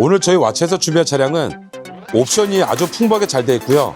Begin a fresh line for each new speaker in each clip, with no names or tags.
오늘 저희 와치에서 준비한 차량은 옵션이 아주 풍부하게 잘 되어 있고요.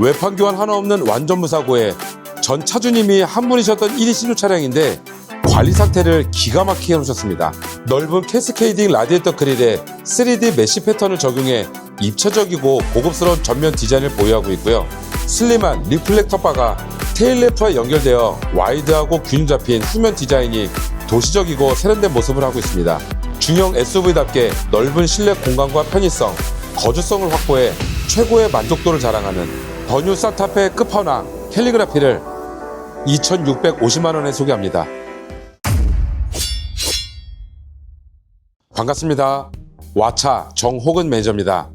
외판 교환 하나 없는 완전 무사고에 전 차주님이 한 분이셨던 1위 신조 차량인데 관리 상태를 기가 막히게 해놓으셨습니다. 넓은 캐스케이딩 라디에이터 그릴에 3D 메쉬 패턴을 적용해 입체적이고 고급스러운 전면 디자인을 보유하고 있고요. 슬림한 리플렉터 바가 테일램프와 연결되어 와이드하고 균형 잡힌 후면 디자인이 도시적이고 세련된 모습을 하고 있습니다. 중형 SUV답게 넓은 실내 공간과 편의성, 거주성을 확보해 최고의 만족도를 자랑하는 더뉴 산타페 끝판왕 캘리그라피를 2,650만 원에 소개합니다. 반갑습니다. 와차 정호근 매니저입니다.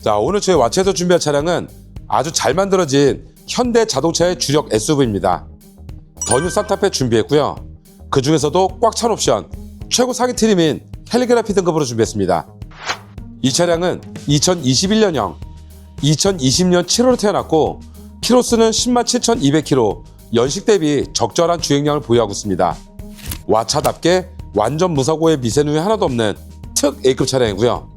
자, 오늘 저희 와차에서 준비한 차량은 아주 잘 만들어진 현대 자동차의 주력 SUV입니다. 더뉴 산타페 준비했고요. 그 중에서도 꽉 찬 옵션, 최고 상위 트림인 캘리그라피 등급으로 준비했습니다. 이 차량은 2021년형, 2020년 7월에 태어났고 키로수는 10만 7,200km, 연식 대비 적절한 주행량을 보유하고 있습니다. 와차답게 완전 무사고의 미세누이 하나도 없는 특 A급 차량이고요.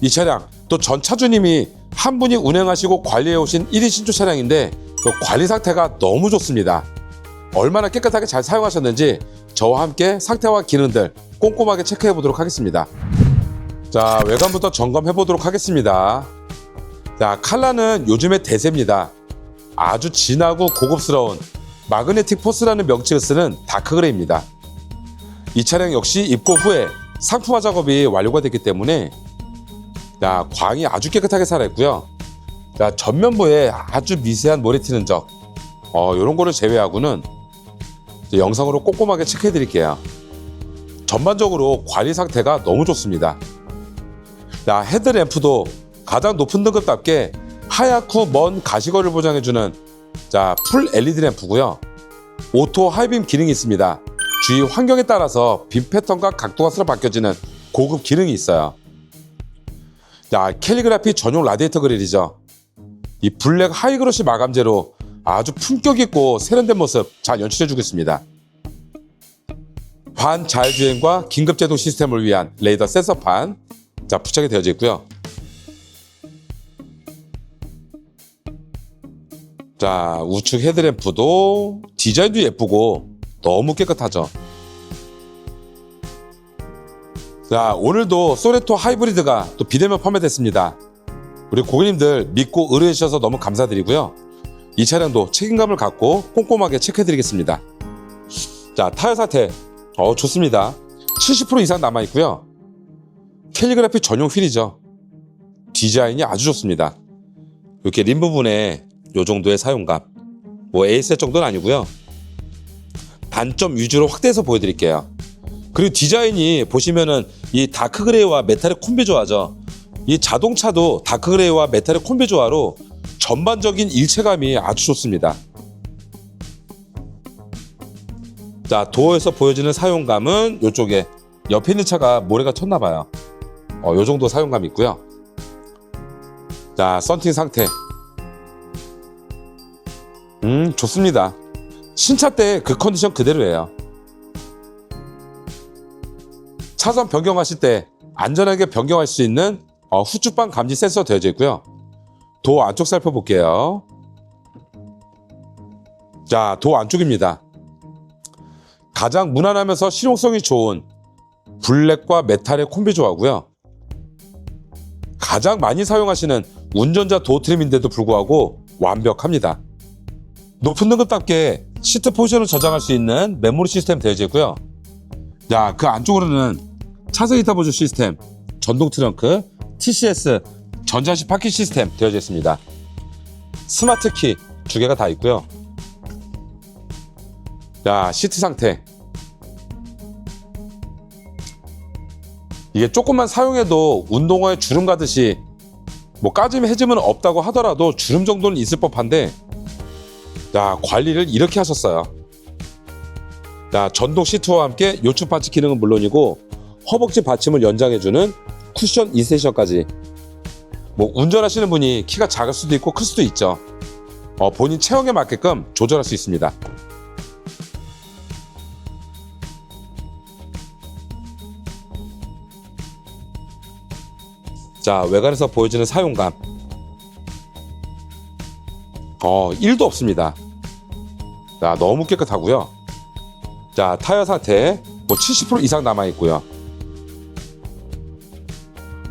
이 차량 또 전 차주님이 한 분이 운행하시고 관리해 오신 1위 신조 차량인데 그 관리 상태가 너무 좋습니다. 얼마나 깨끗하게 잘 사용하셨는지 저와 함께 상태와 기능들 꼼꼼하게 체크해 보도록 하겠습니다. 자, 외관부터 점검해 보도록 하겠습니다. 자, 칼라는 요즘의 대세입니다. 아주 진하고 고급스러운 마그네틱 포스라는 명칭을 쓰는 다크그레이입니다. 이 차량 역시 입고 후에 상품화 작업이 완료가 됐기 때문에 자, 광이 아주 깨끗하게 살아있고요. 자, 전면부에 아주 미세한 모래 튀는 적, 어, 이런 거를 제외하고는 영상으로 꼼꼼하게 체크해 드릴게요. 전반적으로 관리 상태가 너무 좋습니다. 자, 헤드램프도 가장 높은 등급답게 하얗고 먼 가시거리를 보장해주는 자, 풀 LED 램프고요. 오토 하이빔 기능이 있습니다. 주위 환경에 따라서 빔 패턴과 각도가 서로 바뀌어지는 고급 기능이 있어요. 자, 캘리그라피 전용 라디에이터 그릴이죠. 이 블랙 하이그로시 마감재로 아주 품격 있고 세련된 모습 잘 연출해주고 있습니다. 반 자율주행과 긴급제동 시스템을 위한 레이더 센서판 자 부착이 되어져 있고요. 자 우측 헤드램프도 디자인도 예쁘고 너무 깨끗하죠. 자 오늘도 소레토 하이브리드가 또 비대면 판매됐습니다. 우리 고객님들 믿고 의뢰해 주셔서 너무 감사드리고요. 이 차량도 책임감을 갖고 꼼꼼하게 체크해드리겠습니다. 자 타이어 상태 어 좋습니다. 70% 이상 남아 있고요. 캘리그라피 전용 휠이죠. 디자인이 아주 좋습니다. 이렇게 림 부분에 요 정도의 사용감. 뭐 에이셋 정도는 아니고요. 단점 위주로 확대해서 보여드릴게요. 그리고 디자인이 보시면은 이 다크 그레이와 메탈의 콤비 조화죠. 이 자동차도 다크 그레이와 메탈의 콤비 조화로 전반적인 일체감이 아주 좋습니다. 자, 도어에서 보여지는 사용감은 이쪽에 옆에 있는 차가 모래가 쳤나 봐요. 어, 요 정도 사용감 있고요. 자, 썬팅 상태. 음, 좋습니다. 신차 때 그 컨디션 그대로예요. 차선 변경하실 때 안전하게 변경할 수 있는 어, 후측방 감지 센서 되어져 있고요. 도어 안쪽 살펴볼게요. 자, 도어 안쪽입니다. 가장 무난하면서 실용성이 좋은 블랙과 메탈의 콤비 조화고요. 가장 많이 사용하시는 운전자 도어 트림인데도 불구하고 완벽합니다. 높은 등급답게 시트 포지션을 저장할 수 있는 메모리 시스템 있고요. 자, 그 안쪽으로는 차선 히터 보조 시스템, 전동 트렁크, TCS, 전자식 파킹 시스템 되어져 있습니다. 스마트 키 두 개가 다 있고요. 자, 시트 상태. 이게 조금만 사용해도 운동화에 주름 가듯이 뭐 까짐 해짐은 없다고 하더라도 주름 정도는 있을 법한데 자 관리를 이렇게 하셨어요. 자 전동 시트와 함께 요추 파츠 기능은 물론이고 허벅지 받침을 연장해주는 쿠션 인세션까지 뭐 운전하시는 분이 키가 작을 수도 있고 클 수도 있죠. 어, 본인 체형에 맞게끔 조절할 수 있습니다. 자, 외관에서 보여지는 사용감. 어, 1도 없습니다. 자, 너무 깨끗하고요. 자, 타이어 상태 뭐 70% 이상 남아 있고요.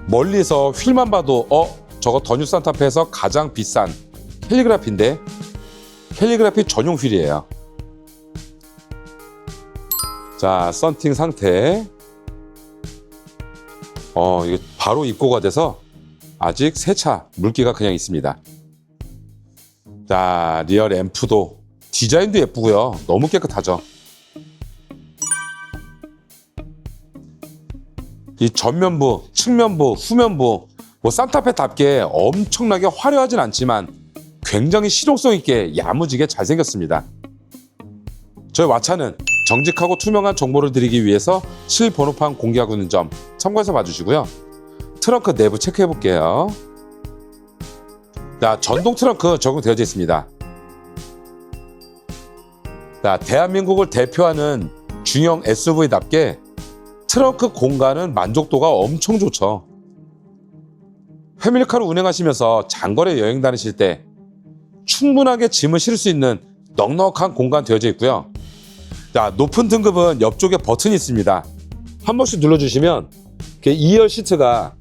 멀리서 휠만 봐도 어, 저거 더뉴 산타페에서 가장 비싼 캘리그라피인데 캘리그라피 전용 휠이에요. 자, 썬팅 상태. 어, 이게 바로 입고가 돼서 아직 세차 물기가 그냥 있습니다. 자, 리얼 앰프도 디자인도 예쁘고요. 너무 깨끗하죠. 이 전면부, 측면부, 후면부 뭐 산타페답게 엄청나게 화려하진 않지만 굉장히 실용성 있게 야무지게 잘생겼습니다. 저희 왓차는 정직하고 투명한 정보를 드리기 위해서 실번호판 공개하고 있는 점 참고해서 봐주시고요. 트렁크 내부 체크해 볼게요. 자, 전동 트렁크 적용되어져 있습니다. 자, 대한민국을 대표하는 중형 SUV답게 트렁크 공간은 만족도가 엄청 좋죠. 패밀리카를 운행하시면서 장거리 여행 다니실 때 충분하게 짐을 실을 수 있는 넉넉한 공간 되어져 있고요. 자, 높은 등급은 옆쪽에 버튼이 있습니다. 한 번씩 눌러주시면 2열 시트가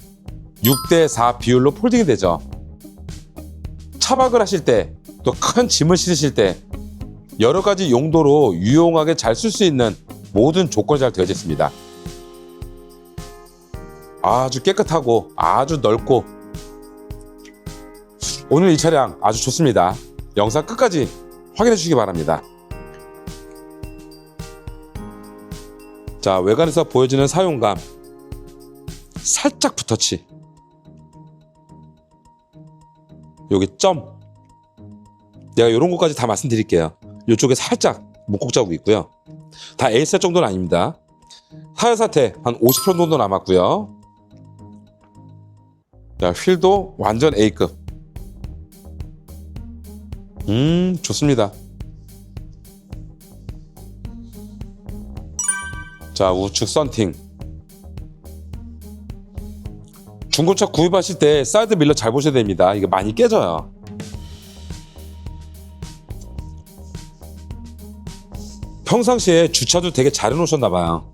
6대4 비율로 폴딩이 되죠. 차박을 하실 때, 또 큰 짐을 실으실 때, 여러 가지 용도로 유용하게 잘 쓸 수 있는 모든 조건이 잘 되어져 있습니다. 아주 깨끗하고 아주 넓고 오늘 이 차량 아주 좋습니다. 영상 끝까지 확인해 주시기 바랍니다. 자, 외관에서 보여지는 사용감. 살짝 붓터치. 여기 점. 내가 이런 것까지 다 말씀드릴게요. 이쪽에 살짝 목곡 자국 있고요. 다 A4 정도는 아닙니다. 타이어 사태 한 50% 정도 남았고요. 자, 휠도 완전 A급. 음, 좋습니다. 자, 우측 썬팅. 중고차 구입하실 때 사이드 밀러 잘 보셔야 됩니다. 이게 많이 깨져요. 평상시에 주차도 되게 잘 해놓으셨나 봐요.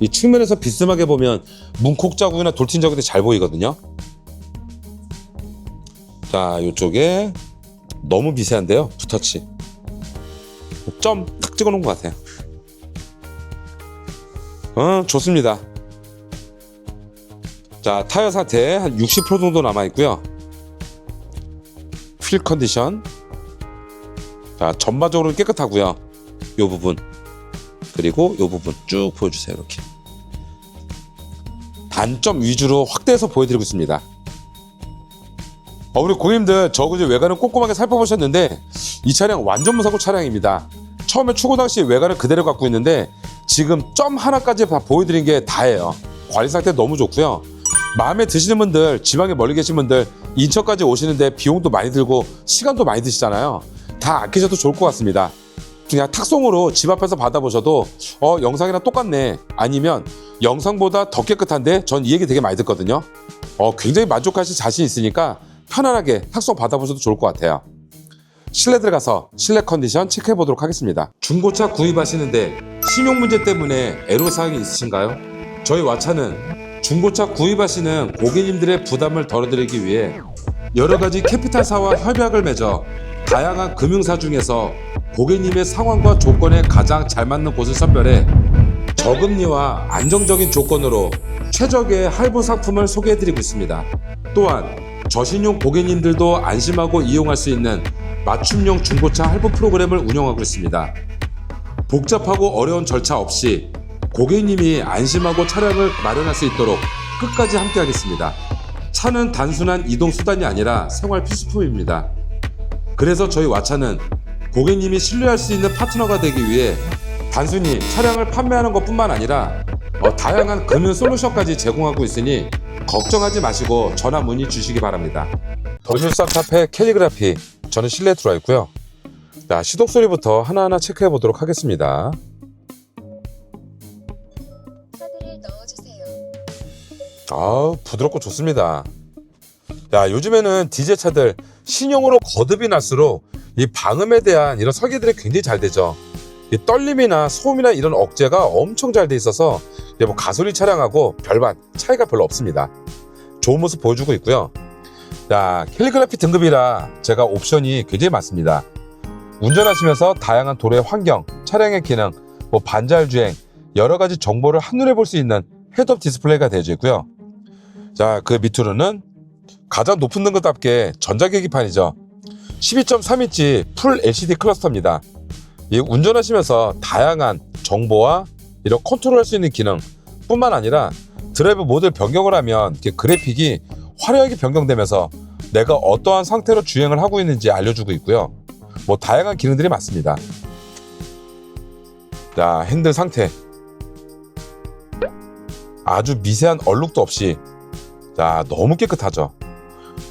이 측면에서 비스하게 보면 문콕 자국이나 돌팀 자국이 잘 보이거든요. 자, 이쪽에 너무 미세한데요. 붓터치. 점딱 찍어 놓은 것 같아요. 어, 좋습니다. 자, 타이어 상태 한 60% 정도 남아 있고요. 휠 컨디션. 자, 전반적으로는 깨끗하고요. 요 부분. 그리고 요 부분 쭉 보여 주세요. 이렇게. 단점 위주로 확대해서 보여드리고 있습니다. 어, 우리 고객님들 저 그제 외관을 꼼꼼하게 살펴보셨는데 이 차량 완전 무사고 차량입니다. 처음에 출고 당시 외관을 그대로 갖고 있는데 지금 점 하나까지 다 보여드린 게 다예요. 관리 상태 너무 좋고요. 마음에 드시는 분들, 지방에 멀리 계신 분들 인천까지 오시는데 비용도 많이 들고 시간도 많이 드시잖아요. 다 아끼셔도 좋을 것 같습니다. 그냥 탁송으로 집 앞에서 받아보셔도 어 영상이랑 똑같네 아니면 영상보다 더 깨끗한데 전 이 얘기 되게 많이 듣거든요. 어 굉장히 만족하실 자신 있으니까 편안하게 탁송 받아보셔도 좋을 것 같아요. 실내 들어가서 실내 컨디션 체크해 보도록 하겠습니다. 중고차 구입하시는데 신용 문제 때문에 애로사항이 있으신가요? 저희 와차는 중고차 구입하시는 고객님들의 부담을 덜어드리기 위해 여러 가지 캐피탈사와 협약을 맺어 다양한 금융사 중에서 고객님의 상황과 조건에 가장 잘 맞는 곳을 선별해 저금리와 안정적인 조건으로 최적의 할부 상품을 소개해드리고 있습니다. 또한 저신용 고객님들도 안심하고 이용할 수 있는 맞춤형 중고차 할부 프로그램을 운영하고 있습니다. 복잡하고 어려운 절차 없이 고객님이 안심하고 차량을 마련할 수 있도록 끝까지 함께하겠습니다. 차는 단순한 이동 수단이 아니라 생활 필수품입니다. 그래서 저희 와차는 고객님이 신뢰할 수 있는 파트너가 되기 위해 단순히 차량을 판매하는 것 뿐만 아니라 어, 다양한 금융 솔루션까지 제공하고 있으니 걱정하지 마시고 전화 문의 주시기 바랍니다. 더뉴 산타페 캘리그라피 저는 실내에 들어와 있고요. 자, 시동 소리부터 하나하나 체크해 보도록 하겠습니다.
카드를 넣어주세요.
아 부드럽고 좋습니다. 야 요즘에는 디젤 차들 신형으로 거듭이 날수록 이 방음에 대한 이런 설계들이 굉장히 잘 되죠. 이 떨림이나 소음이나 이런 억제가 엄청 잘 돼 있어서 이제 뭐 가솔린 차량하고 별반 차이가 별로 없습니다. 좋은 모습 보여주고 있고요. 자 캘리그라피 등급이라 제가 옵션이 굉장히 많습니다. 운전하시면서 다양한 도로의 환경, 차량의 기능, 뭐 반잘 주행 여러 가지 정보를 한눈에 볼 수 있는 헤드업 디스플레이가 되어져 있고요. 자, 그 밑으로는 가장 높은 등급답게 전자계기판이죠. 12.3인치 풀 LCD 클러스터입니다. 이 운전하시면서 다양한 정보와 이런 컨트롤할 수 있는 기능 뿐만 아니라 드라이브 모드 변경을 하면 그래픽이 화려하게 변경되면서 내가 어떠한 상태로 주행을 하고 있는지 알려주고 있고요. 뭐 다양한 기능들이 많습니다. 자, 핸들 상태. 아주 미세한 얼룩도 없이 자, 너무 깨끗하죠.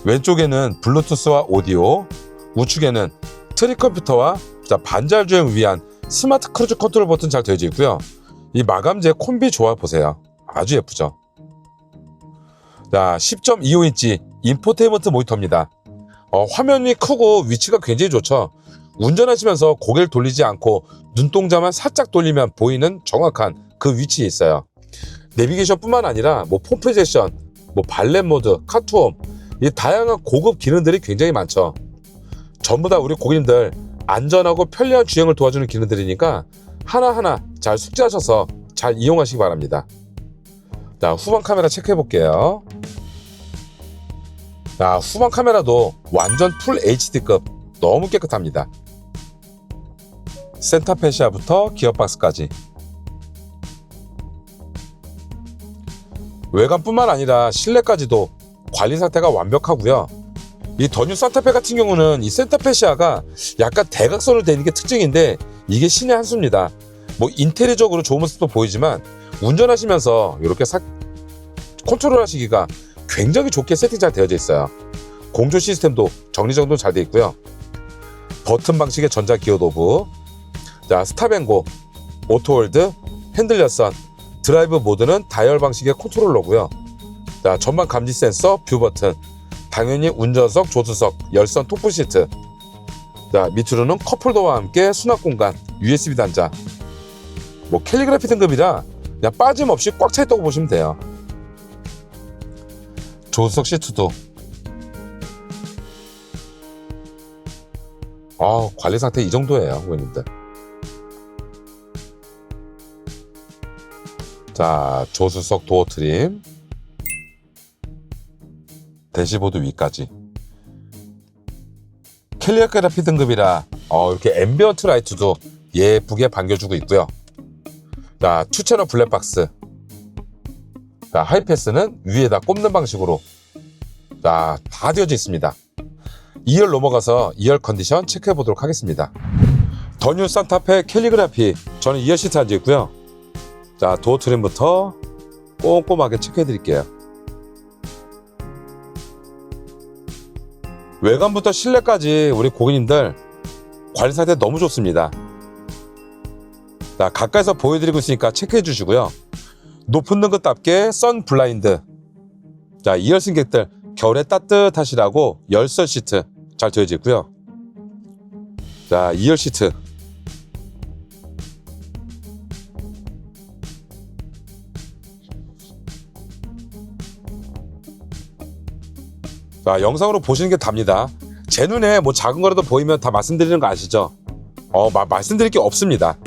왼쪽에는 블루투스와 오디오, 우측에는 트리 컴퓨터와 자, 반잘 주행 위한 스마트 크루즈 컨트롤 버튼 잘 되어져 있고요. 이 마감재 콤비 조합 보세요. 아주 예쁘죠. 자, 10.25인치 인포테인먼트 모니터입니다. 어, 화면이 크고 위치가 굉장히 좋죠. 운전하시면서 고개를 돌리지 않고 눈동자만 살짝 돌리면 보이는 정확한 그 위치에 있어요. 내비게이션뿐만 아니라 뭐 폼프레제션, 뭐 발렛 모드, 카투홈 이 다양한 고급 기능들이 굉장히 많죠. 전부 다 우리 고객님들 안전하고 편리한 주행을 도와주는 기능들이니까 하나하나 잘 숙지하셔서 잘 이용하시기 바랍니다. 자, 후방 카메라 체크해 볼게요. 자, 후방 카메라도 완전 풀 HD급 너무 깨끗합니다. 센터 페시아부터 기어박스까지 외관뿐만 아니라 실내까지도 관리 상태가 완벽하고요. 이 더뉴 산타페 같은 경우는 이 센터 페시아가 약간 대각선으로 되는 게 특징인데 이게 신의 한 수입니다. 뭐 인테리어적으로 좋은 모습도 보이지만 운전하시면서 이렇게 사... 컨트롤 하시기가 굉장히 좋게 세팅 잘 되어져 있어요. 공조 시스템도 정리정돈 잘돼 있고요. 버튼 방식의 전자 기어 노브, 자 스탑앤고, 오토홀드, 핸들 열선, 드라이브 모드는 다이얼 방식의 컨트롤러고요. 자 전방 감지 센서, 뷰 버튼, 당연히 운전석, 조수석, 열선 톱부 시트. 자 밑으로는 컵홀더와 함께 수납 공간, USB 단자. 뭐 캘리그라피 등급이라 그냥 빠짐없이 꽉 차 있다고 보시면 돼요. 조수석 시트도 아 관리 상태 이 정도예요 고객님들 자 조수석 도어 트림 대시보드 위까지 캘리그라피 등급이라 어, 이렇게 앰비언트 라이트도 예쁘게 반겨주고 있고요 자 투채널 블랙박스 자, 하이패스는 위에다 꼽는 방식으로 자, 다 되어져 있습니다. 2열 넘어가서 2열 컨디션 체크해 보도록 하겠습니다. 더뉴 산타페 캘리그라피 저는 2열 시트 앉아 있고요. 자, 도어 트림부터 꼼꼼하게 체크해 드릴게요. 외관부터 실내까지 우리 고객님들 관리 상태 너무 좋습니다. 자, 가까이서 보여드리고 있으니까 체크해 주시고요. 높은 등급답게 선 블라인드. 자, 2열 승객들 겨울에 따뜻하시라고 열선 시트 잘 되어져 있고요. 자, 2열 시트. 자, 영상으로 보시는 게 답니다. 제 눈에 뭐 작은 거라도 보이면 다 말씀드리는 거 아시죠? 어, 마, 말씀드릴 게 없습니다.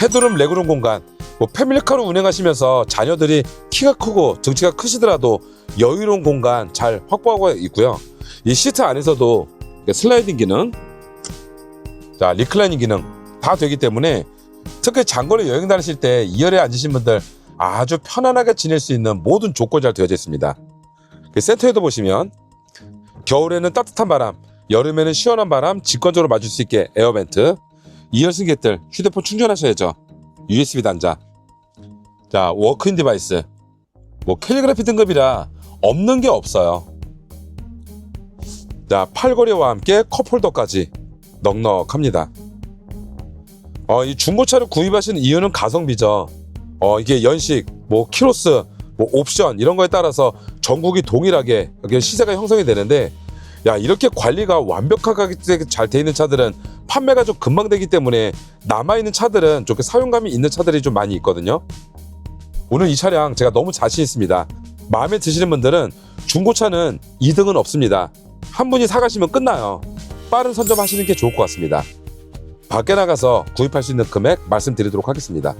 헤드룸, 레그룸 공간, 뭐 패밀리카로 운행하시면서 자녀들이 키가 크고 등치가 크시더라도 여유로운 공간 잘 확보하고 있고요. 이 시트 안에서도 슬라이딩 기능, 자 리클라이닝 기능 다 되기 때문에 특히 장거리 여행 다니실 때 2열에 앉으신 분들 아주 편안하게 지낼 수 있는 모든 조건이 잘 되어져 있습니다. 그 센터에도 보시면 겨울에는 따뜻한 바람, 여름에는 시원한 바람 직관적으로 맞을 수 있게 에어벤트, 2열 승 객들 휴대폰 충전하셔야죠. USB 단자. 자, 워크인 디바이스. 뭐 캘리그래피 등급이라 없는 게 없어요. 자, 팔걸이와 함께 컵홀더까지 넉넉합니다. 어, 이 중고차를 구입하신 이유는 가성비죠. 어, 이게 연식, 뭐 키로스, 뭐 옵션 이런 거에 따라서 전국이 동일하게 시세가 형성이 되는데 야 이렇게 관리가 완벽하게 잘 돼 있는 차들은 판매가 좀 금방 되기 때문에 남아 있는 차들은 좀 사용감이 있는 차들이 좀 많이 있거든요. 오늘 이 차량 제가 너무 자신 있습니다. 마음에 드시는 분들은 중고차는 2등은 없습니다. 한 분이 사가시면 끝나요. 빠른 선점하시는 게 좋을 것 같습니다. 밖에 나가서 구입할 수 있는 금액 말씀드리도록 하겠습니다.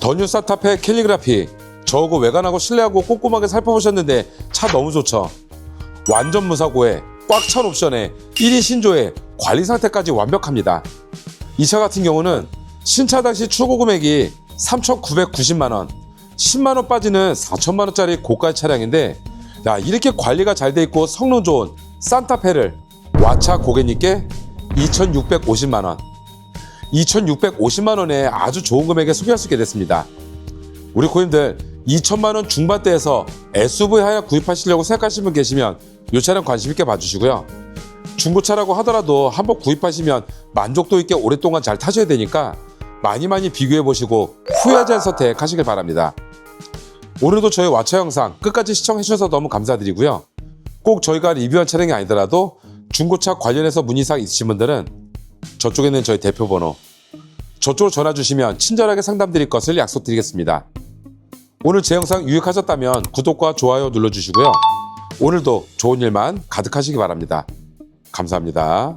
더뉴 산타페 캘리그라피 저거 외관하고 실내하고 꼼꼼하게 살펴보셨는데 차 너무 좋죠. 완전 무사고에 꽉 찬 옵션에 1인 신조에 관리 상태까지 완벽합니다. 이 차 같은 경우는 신차 당시 출고 금액이 3,990만 원, 10만 원 빠지는 4천만 원짜리 고가 차량인데 야 이렇게 관리가 잘 돼 있고 성능 좋은 산타페를 와차 고객님께 2,650만 원, 2,650만 원에 아주 좋은 금액에 소개할 수 있게 됐습니다. 우리 고객님들 2천만 원 중반대에서 SUV 하나 구입하시려고 생각하시는 분 계시면 이 차량 관심 있게 봐주시고요. 중고차라고 하더라도 한번 구입하시면 만족도 있게 오랫동안 잘 타셔야 되니까 많이 많이 비교해 보시고 후회하지 않은 선택하시길 바랍니다. 오늘도 저희 와차 영상 끝까지 시청해 주셔서 너무 감사드리고요. 꼭 저희가 리뷰한 차량이 아니더라도 중고차 관련해서 문의사항 있으신 분들은 저쪽에 있는 저희 대표 번호 저쪽으로 전화 주시면 친절하게 상담 드릴 것을 약속드리겠습니다. 오늘 제 영상 유익하셨다면 구독과 좋아요 눌러주시고요. 오늘도 좋은 일만 가득하시기 바랍니다. 감사합니다.